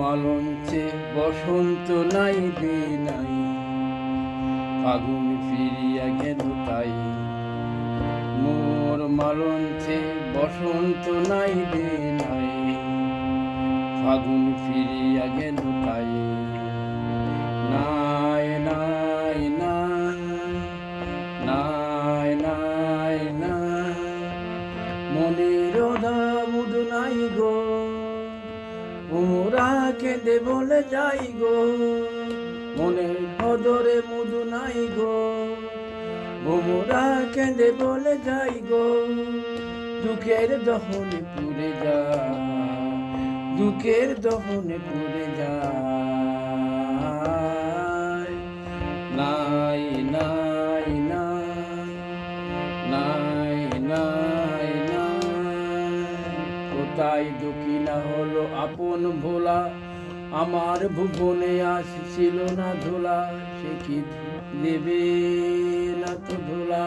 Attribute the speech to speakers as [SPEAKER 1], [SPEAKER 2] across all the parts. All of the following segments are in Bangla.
[SPEAKER 1] মালঞ্চে বসন্ত নাই দে নাই। ফাগুন ফিরিয়া গেল তাই। মোর মালঞ্চে বসন্ত নাই দে নাই। ফাগুন ফিরিয়া গেল তাই। নাই নাই নাই নাই নাই নাই। মনের দামুদ নাই গো। উমরা কেঁদে বলে যাই গো। মনের হদরে মধু নাই গো। উমরা কেঁদে বলে যাই গো। দুঃখের দহনে পুরে যা, দুঃখের দহনে পুরে যায় কোথায় দক্ষিণা হলো আপন ভোলা। আমার ভুবনে আসছিল না ধোলা, সে কি দেবে না তো ধোলা?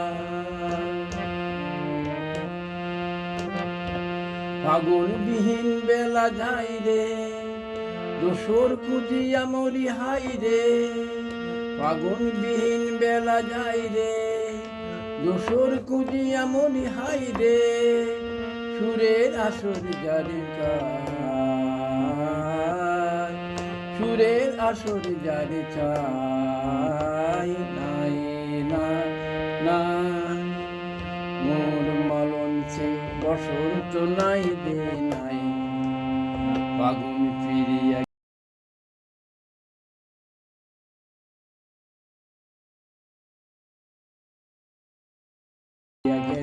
[SPEAKER 1] ফাগুন বিহীন বেলা যাই রে দোসর কুজিয়া মরি হাই রে। ফাগুন বিহীন বেলা যাই রে দোসর কুজিয়া মরি হাই রে। সুরের আসর জারি চাই। সুরের আসর জারি চাই। নাই না নাই। মোর মালঞ্চে বসন্ত নাই দে নাই। ফাগুন ফিরিয়া গেল